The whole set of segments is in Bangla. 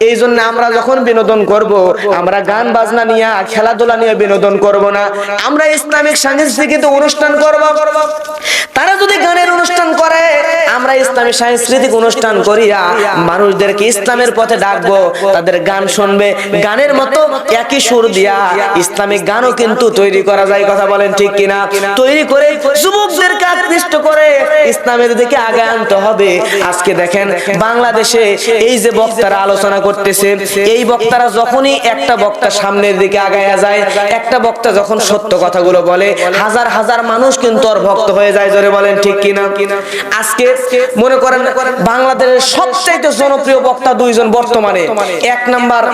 এই জন্য আমরা যখন বিনোদন করব, আমরা গান বাজনা নিয়ে, খেলাধুলা নিয়ে বিনোদন করব না। আমরা ইসলামিক সাংস্কৃতিক অনুষ্ঠান করব। তারা যদি গানের অনুষ্ঠান ইসলামী সাংস্কৃতিক অনুষ্ঠান করিয়া মানুষদেরকে ইসলামের পথে ডাকবো, তাদের গান শুনবে, গানের মতো একই সুর দিয়া ইসলামিক গানও কিন্তু তৈরি করা যায়, কথা বলেন ঠিক কিনা? তৈরি করে যুবকদেরকে আকৃষ্ট করে ইসলামের দিকে আগে আনতে হবে। আজকে দেখেন বাংলাদেশে এই যে বক্তারা আলোচনা করতেছে, এই বক্তারা যখনই একটা বক্তা সামনের দিকে আগায়া যায়, একটা বক্তা যখন সত্য কথাগুলো বলে, হাজার হাজার মানুষ কিন্তু ওর ভক্ত হয়ে যায়, জোরে বলেন ঠিক কিনা? আজকে মনে করেন বাংলাদেশের সবচাইতে জনপ্রিয় বক্তা দুইজন বর্তমানে। এক নাম্বার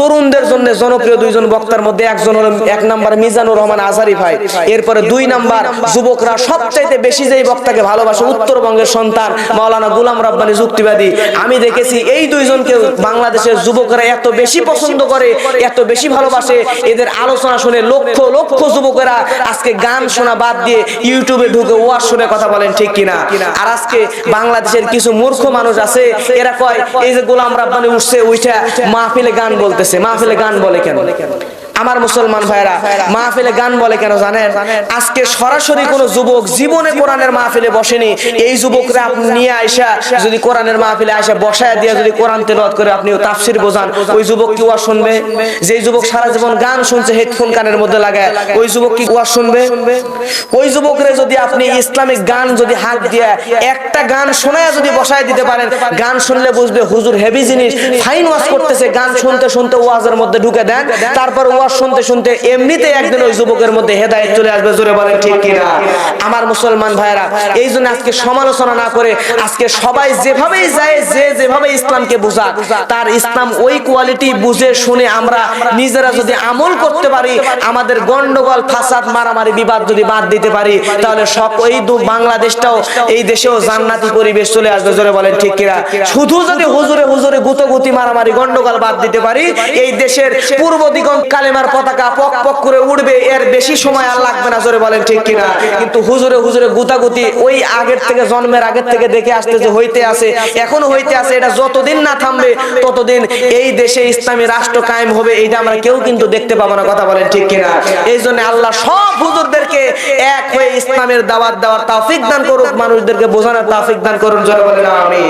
তরুণদের জন্য জনপ্রিয় দুইজন বক্তার মধ্যে একজন হলো এক নাম্বার মিজানুর রহমান আজারি ভাই। এরপরে দুই নাম্বার যুবকরা সবচাইতে বেশি যেই বক্তাকে ভালোবাসে উত্তরবঙ্গের সন্তান মাওলানা গুলাম রাব্বানি যুক্তিবাদী। আমি দেখেছি এই দুইজনকে বাংলাদেশের যুবকরা এত বেশি পছন্দ করে এত বেশি ভালোবাসে। এদের আলোচনা শুনে লক্ষ লক্ষ যুবকেরা আজকে গান শোনা বাদ দিয়ে ইউটিউবে ঢুকে ওয়াজ শুনে কথা বলেন ঠিক কিনা। আর আজকে বাংলাদেশের কিছু মূর্খ মানুষ আছে এরা কয় এই যে গোলাম রাব্বানি উঠছে উঠে মাহফিলে গান বলতেছে মাহফিলে গান বলে কেন? আমার মুসলমান ভাইরা মাহফিলে গান বলে কেন জানেন? আজকে সরাসরি কোন যুবক জীবনে কোরআনের মাহফিলে বসেনি। এই যুবকরা আপনি নিয়ে আইসা যদি কোরআনের মাহফিলে আইসা বসায় দিয়ে যদি কোরআন তেলাওয়াত করে আপনি তাফসির বোঝান। ওই যুবক কি ওয়াজ শুনবে? যেই যুবক সারা জীবন গান শুনছে হেডফোন কানের মধ্যে লাগায়। ওই যুবক কি ওয়াজ শুনবে? ওই যুবকরে যদি আপনি ইসলামিক গান যদি হাত দিয়ে একটা গান শোনায় যদি বসায় দিতে পারেন গান শুনলে বুঝবে হুজুর হেভি জিনিস। ফাইন ওয়াজ করতেছে গান শুনতে শুনতে ওয়াজের মধ্যে ঢুকে দেন তারপর ওয়াজ শুনতে শুনতে এমনিতে একদিন ওই যুবকের মধ্যে হেদায়েত চলে আসবে, জোরে বলেন ঠিক কিনা? আমার মুসলমান ভাইরা এই জন্য আজকে সমালোচনা না করে আজকে সবাই যেভাবেই যায়, যে যেভাবে ইসলামকে বোঝাক, তার ইসলাম ওই কোয়ালিটি বুঝে শুনে আমরা নিজেরা যদি আমল করতে পারি, আমাদের গন্ডগোল, ফাসাদ, মারামারি, বিবাদ যদি বাদ দিতে পারি, তাহলে সব ওই দু বাংলাদেশটাও, এই দেশেও জান্নাতি পরিবেশ চলে আসবে, জোরে বলেন ঠিক কিনা? শুধু যদি হুজুরে হুজুরে গুতগুতি, মারামারি, গন্ডগোল বাদ দিতে পারি, এই দেশের পূর্ব দিগন্ত কালেমার পতাকা পক পক করে উঠবে এর বেশি সময় আর লাগবে না, জোরে বলেন ঠিক কিনা? কিন্তু হুজুরে হুজুরে গুতাগুতি ওই আগের থেকে জন্মের আগের থেকে দেখে আসতে যে হইতে আছে, এখনও হইতে আছে, এটা যতদিন না থামবে, ততদিন এই দেশে ইসলামী রাষ্ট্র কায়েম হবে, এইটা আমরা কেউ কিন্তু দেখতে পাবো না, কথা বলেন ঠিক কিনা? এই জন্য আল্লাহ সব হুজুরদেরকে এক হয়ে ইসলামের দাওয়াত দেওয়ার তাওফিক দান করুক, মানুষদেরকে বোঝানোর তাওফিক দান করুন, জোরে বলেন, আমিন।